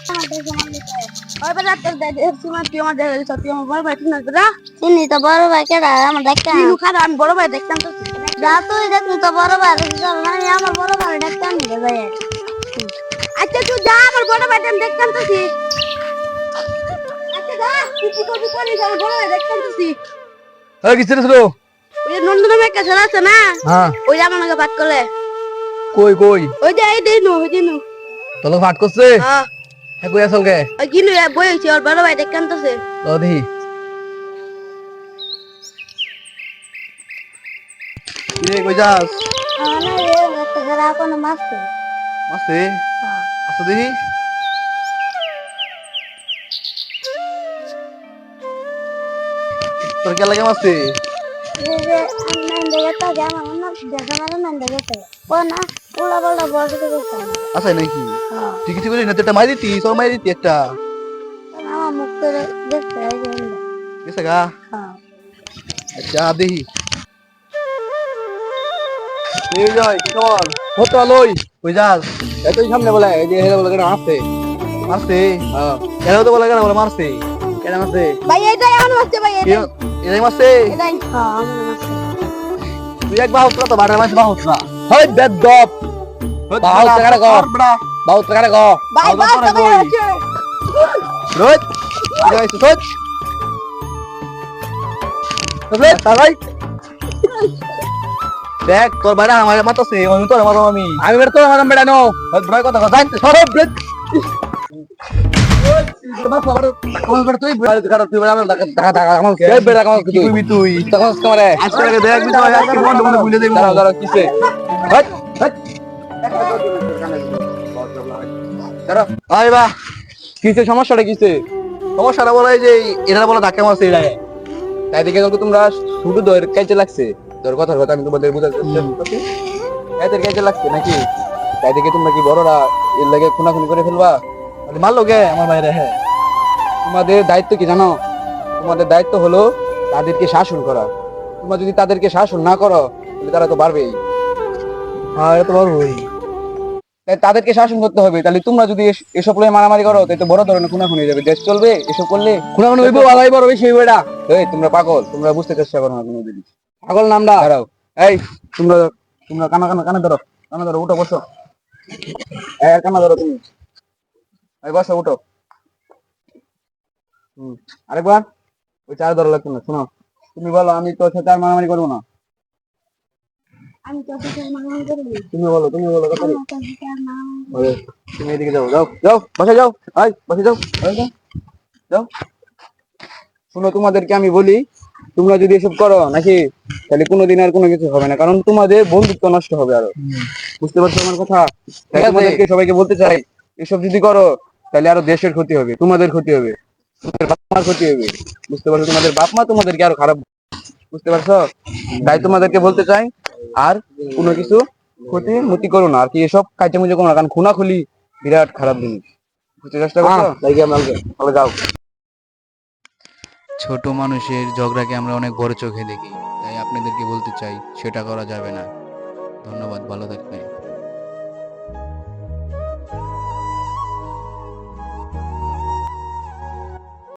ওই তোর তুই আমার দেখে দিছ তুই আমার বড় ভাই ঠিক না? তোরা চিনি তো বড় ভাই কেডা আমার দেখতাম তিনু খারাপ আমি বড় ভাই দেখতাম তো যা তুই দেখবি তো বড় ভাই আমি আমার বড় ভাই দেখতাম ভাই আচ্ছা তুই যা আমার বড় ভাই দেখতাম তো আচ্ছা যা তুই কি করবি করিস আমার বড় ভাই দেখতাম তো এই কিসে ছিল ওই যে মেয়ে কাছে আছে না। হ্যাঁ ওই যে আমার নাকি বাদ করলে কই কই ওই যে এই দিনু ওই দিনু তোলো ফাট করছে? হ্যাঁ। হ্যাঁ কই ওই কিনু বই হয়েছে ওর বড় ভাই দেখতাম তো তো দেখি। কিরে কই যাস আমার রে একটা কোনো মাছ মাসে আসো দেখি। তোর কে লাগে মাসে যে আমি দেখে তো আমার অন্য দেখা মানে না দেখে না। বড় থেকে আছে নাকি হ্যাঁ। তুই কিছু করি না তুই একটা মাই দিতি তোর মাই দিতি একটা। আমার মুখ করে দেখতে গেছে গা। আচ্ছা দেখি। এই যাই কেমন হতো লই। কই যাস? এতই সামনে বলে এই যে হেলে বলে কেন মারছে মারছে? হ্যাঁ। কেন তো বলে কেন বলে মারছে? কেন মারছে? ভাই এইটাই আমার হচ্ছে ভাই কি এটাই মারছে? এইটাই হ্যাঁ মাছ তুই এক বাহুত তো বাড়ার মাছ বাহুত না হয় বেদ দপ বাহুত টাকা কর বাহুত রোজ রোজ রোজ দেখ তোর বাইরে আমার মাতাছে আমি তোর মারো আমি। আমি বের তোর মারাম বেড়া নো ভয় কথা কথা জানতে সরে ব্রেড তুই? তুই আজকে আয় বা কিসে সমস্যাটা কিসে সমস্যাটা বলা যে বলা ধাক্কা মারছে তাই দেখে যখন তোমরা শুধু কাইতে লাগছে। কথার কথা আমি তোমাদের বুঝাতে এদের লাগছে নাকি? তাই দেখে তোমরা কি বড়রা এর লাগে খুনাখুনি করে ফেলবা? মারলো গে আমার বাইরে হ্যাঁ। তোমাদের দায়িত্ব কি জানো? তোমাদের দায়িত্ব হলো তাদেরকে শাসন করা। তোমরা যদি তাদেরকে শাসন না করো তাহলে তারা তো পারবেই। এটা তো পারবোই। তাই তাদেরকে শাসন করতে হবে। তাহলে তোমরা যদি এসব লয়ে মারামারি করো তাই তো বড় ধরনের খুনাখুনি হয়ে যাবে। দেশ চলবে এসব করলে খুনাখুনি হইবো আলাই বড় বেশি হইবে এটা। এই তোমরা পাগল তোমরা বুঝতে চেষ্টা করো না কোনো কোনোদিন পাগল নামটা। দাঁড়াও। এই তোমরা তোমরা কানা কানা কানে ধরো কানে ধরো উঠো বসো। এই কানা ধরো তুমি। এই বসো উঠো। হুম আরেকবার। ওই চার ধরো লাগতো না শোনো। তুমি বলো আমি তোর সাথে আর মারামারি করব না। আমি তো তুমি বলো তুমি বলো কথা তুমি এদিকে যাও যাও যাও বসে যাও আয় বসে যাও যাও যাও। শুনো তোমাদেরকে আমি বলি তোমরা যদি এসব করো নাকি তাহলে কোনোদিন আর কোনো কিছু হবে না কারণ তোমাদের বন্ধুত্ব নষ্ট হবে আরও। বুঝতে পারছ আমার কথা? তাই তোমাদেরকে সবাইকে বলতে চাই এসব যদি করো তাহলে আরও দেশের ক্ষতি হবে তোমাদের ক্ষতি হবে তোমাদের বাপ মার ক্ষতি হবে। বুঝতে পারছ? তোমাদের বাপ মা তোমাদেরকে আরও খারাপ বুঝতে পারছ? তাই তোমাদেরকে বলতে চাই আর কোনো কিছু ক্ষতি মতি করো না। আর কি এসব কাজে মুজে করো না কারণ খুনাখুলি বিরাট খারাপ জিনিস। বুঝতে চেষ্টা করো তাই কি আমরা যাও। ছোট মানুষের ঝগড়াকে আমরা অনেক বড় চোখে দেখি তাই আপনাদেরকে বলতে চাই সেটা করা যাবে না। ধন্যবাদ ভালো থাকবেন।